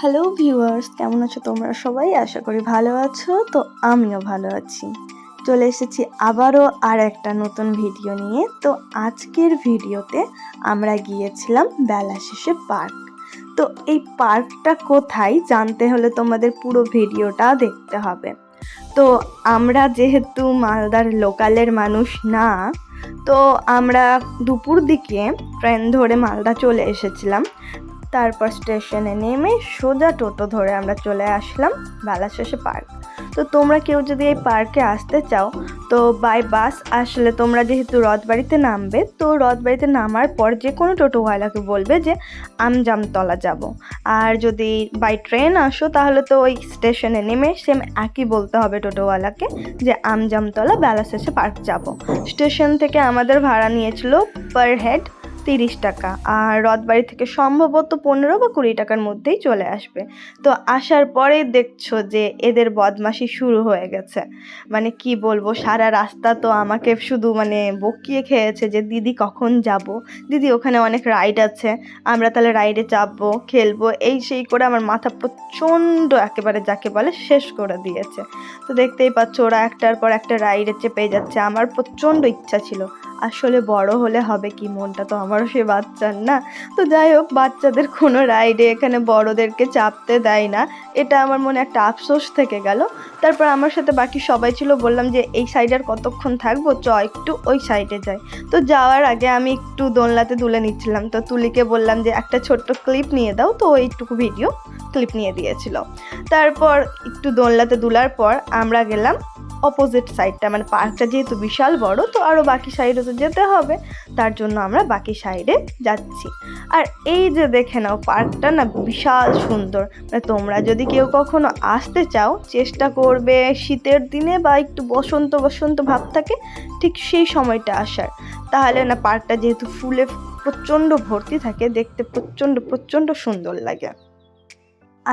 Hello viewers কেমন আছো তোমরা সবাই? আশা করি ভালো আছো, তো আমিও ভালো আছি। চলে এসেছি আবারও আর একটা নতুন ভিডিও নিয়ে। তো আজকের ভিডিওতে আমরা গিয়েছিলাম বেলা শেষে পার্ক তো এই পার্কটা কোথায় জানতে হলে তোমাদের পুরো ভিডিওটা দেখতে হবে। তো আমরা যেহেতু মালদার লোকালের মানুষ না, তো আমরা দুপুর দিকে ট্রেন ধরে মালদা চলে এসেছিলাম। তারপর স্টেশনে নেমে সোজা টোটো ধরে আমরা চলে আসলাম বেলা শেষে পার্ক। তো তোমরা কেউ যদি এই পার্কে আসতে চাও, তো বাই বাস আসলে তোমরা যেহেতু রথবাড়িতে নামবে, তো রথবাড়িতে নামার পর যে কোনো টোটোওয়ালাকে বলবে যে, আমজামতলা যাব। আর যদি বাই ট্রেন আসো, তাহলে তো ওই স্টেশনে নেমে সেম একই বলতে হবে টোটোওয়ালাকে যে, আমজামতলা বেলা শেষে পার্ক যাব। স্টেশন থেকে আমাদের ভাড়া নিয়েছিল পার হেড তিরিশ টাকা। আর রথবাড়ি থেকে সম্ভবত পনেরো বা কুড়ি টাকার মধ্যেই চলে আসবে। তো আসার পরেই দেখছ যে এদের বদমাশি শুরু হয়ে গেছে। মানে কি বলব, সারা রাস্তা তো আমাকে শুধু মানে বকিয়ে খেয়েছে যে, দিদি, কখন যাব? দিদি, ওখানে অনেক রাইড আছে। আমরা তাহলে রাইডে চাপবো, খেলব। এই সেই করে আমার মাথা প্রচণ্ড একেবারে যাকে বলে শেষ করে দিয়েছে। তো দেখতেই পাচ্ছ, ওরা একটার পর একটা রাইডে চেপে যাচ্ছে। আমার প্রচণ্ড ইচ্ছা ছিল। আসলে বড় হলে হবে কি? মনটা তো আমারও সে বাচ্চার না। তো যাই হোক, বাচ্চাদের কোনো রাইডে এখানে বড়দেরকে চাপতে দেয় না। এটা আমার মনে একটা আফসোস থেকে গেল। তারপর আমার সাথে বাকি সবাই ছিল, বললাম যে এই সাইডে আর কতক্ষণ থাকব? চ, একটু ওই সাইডে যাই। তো যাওয়ার আগে আমি একটু দোলনাতে তুলে নিচ্ছিলাম। তো তুলিকে বললাম যে একটা ছোট্ট ক্লিপ নিয়ে দাও। তো ওইটুকু ভিডিও ক্লিপ নিয়ে দিয়েছিল। তারপর একটু দোলনাতে দুলার পর আমরা গেলাম অপোজিট সাইডটা মানে পার্কটা যেহেতু বিশাল বড়, তো আরও বাকি সাইডে তো যেতে হবে। তার জন্য আমরা বাকি সাইডে যাচ্ছি। আর এই যে দেখে নাও, পার্কটা না বিশাল সুন্দর। মানে তোমরা যদি কেউ কখনো আসতে চাও, চেষ্টা করবে শীতের দিনে বা একটু বসন্ত বসন্ত ভাব থাকে, ঠিক সেই সময়টা আসার। তাহলে না, পার্কটা যেহেতু ফুলে প্রচণ্ড ভর্তি থাকে, দেখতে প্রচণ্ড প্রচণ্ড সুন্দর লাগে।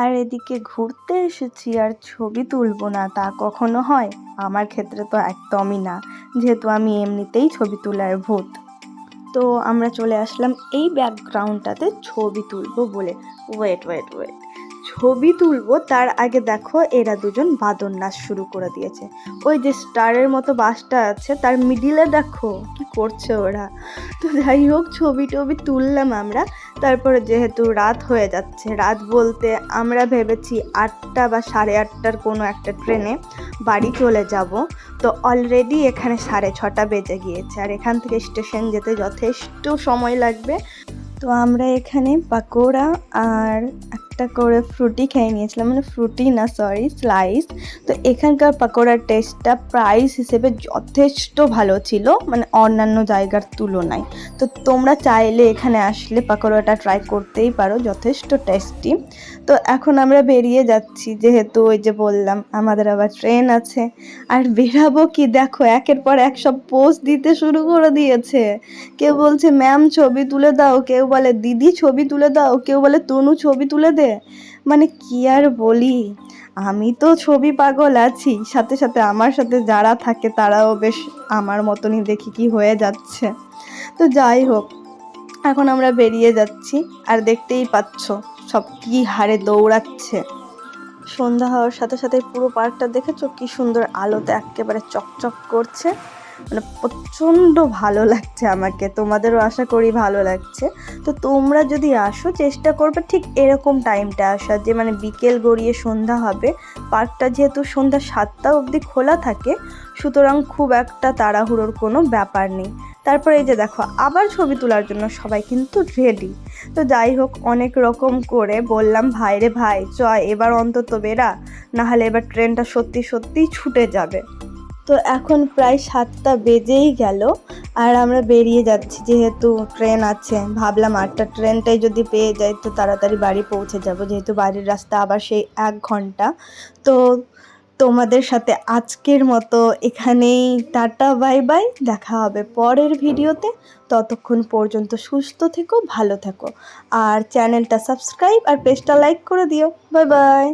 আর এদিকে ঘুরতে এসেছি আর ছবি তুলবো না, তা কখনো হয়? আমার ক্ষেত্রে তো একদমই না, যেহেতু আমি এমনিতেই ছবি তোলার ভূত। তো আমরা চলে আসলাম এই ব্যাকগ্রাউন্ডটাতে ছবি তুলবো বলে। ওয়েট ওয়েট ওয়েট ছবি তুলবো, তার আগে দেখো এরা দুজন বাদর নাচ শুরু করে দিয়েছে। ওই যে স্টারের মতো বাসটা আছে, তার মিডিলে দেখো কি করছে ওরা। তো যাই হোক, ছবি টবি তুললাম আমরা। তারপরে যেহেতু রাত হয়ে যাচ্ছে, রাত বলতে আমরা ভেবেছি আটটা বা সাড়ে আটটার কোনো একটা ট্রেনে বাড়ি চলে যাব। তো অলরেডি এখানে সাড়ে ছটা বেজে গিয়েছে আর এখান থেকে স্টেশন যেতে যথেষ্ট সময় লাগবে। তো আমরা এখানে পাকোড়া আর একটা করে ফ্রুটি খেয়ে নিয়েছিলাম মানে ফ্রুটি না সরি স্লাইস তো এখানকার পাকোড়ার টেস্টটা প্রাইস হিসেবে যথেষ্ট ভালো ছিল মানে অন্যান্য জায়গার তুলনায়। তো তোমরা চাইলে এখানে আসলে পাকোড়াটা ট্রাই করতেই পারো, যথেষ্ট টেস্টি তো এখন আমরা বেরিয়ে যাচ্ছি, যেহেতু ওই যে বললাম, আমাদের আবার ট্রেন আছে। আর বেরাবো কি? দেখো, একের পর এক সব পোস্ট দিতে শুরু করে দিয়েছে। কেউ বলছে ম্যাম ছবি তুলে দাও। কেউ বলে, দিদি, ছবি তুলে দাও। কেউ বলে, তনু, ছবি তুলে দে। মানে কি আর বলি? আমি তো ছবি পাগল আছি, সাথে সাথে আমার সাথে যারা থাকে তারাও বেশ আমার মতনই দেখি কি হয়ে যাচ্ছে। তো যাই হোক, এখন আমরা বেরিয়ে যাচ্ছি, আর দেখতেই পাচ্ছ সব কি হারে দৌড়াচ্ছে। সন্ধ্যা হওয়ার সাথে সাথে পুরো পার্কটা দেখেছ? কি সুন্দর আলোতে একেবারে চকচক করছে। মানে প্রচণ্ড ভালো লাগছে আমাকে। তোমাদেরও আশা করি ভালো লাগছে। তো তোমরা যদি আসো, চেষ্টা করবে ঠিক এরকম টাইমটা আসার যে মানে বিকেল গড়িয়ে সন্ধ্যা হবে। পার্কটা যেহেতু সন্ধ্যা সাতটা অবধি খোলা থাকে, সুতরাং খুব একটা তাড়াহুড়োর কোনো ব্যাপার নেই। তারপরে এই যে দেখো, আবার ছবি তোলার জন্য সবাই কিন্তু রেডি তো যাই হোক, অনেক রকম করে বললাম, ভাই রে ভাই চ এবার অন্তত বেরা নাহলে এবার ট্রেনটা সত্যি সত্যিই ছুটে যাবে। তো এখন প্রায় সাতটা বেজেই গেল আর আমরা বেরিয়ে যাচ্ছি, যেহেতু ট্রেন আছে। ভাবলাম আটটা ট্রেনটাই যদি পেয়ে যাই তো তাড়াতাড়ি বাড়ি পৌঁছে যাব, যেহেতু বাড়ির রাস্তা আবার সেই এক ঘণ্টা। তো তোমাদের সাথে আজকের মতো এখানেই, টাটা, বাই বাই। দেখা হবে পরের ভিডিওতে। ততক্ষণ পর্যন্ত সুস্থ থেকো, ভালো থেকো। আর চ্যানেলটা সাবস্ক্রাইব আর পেজটা লাইক করে দিও। Bye bye.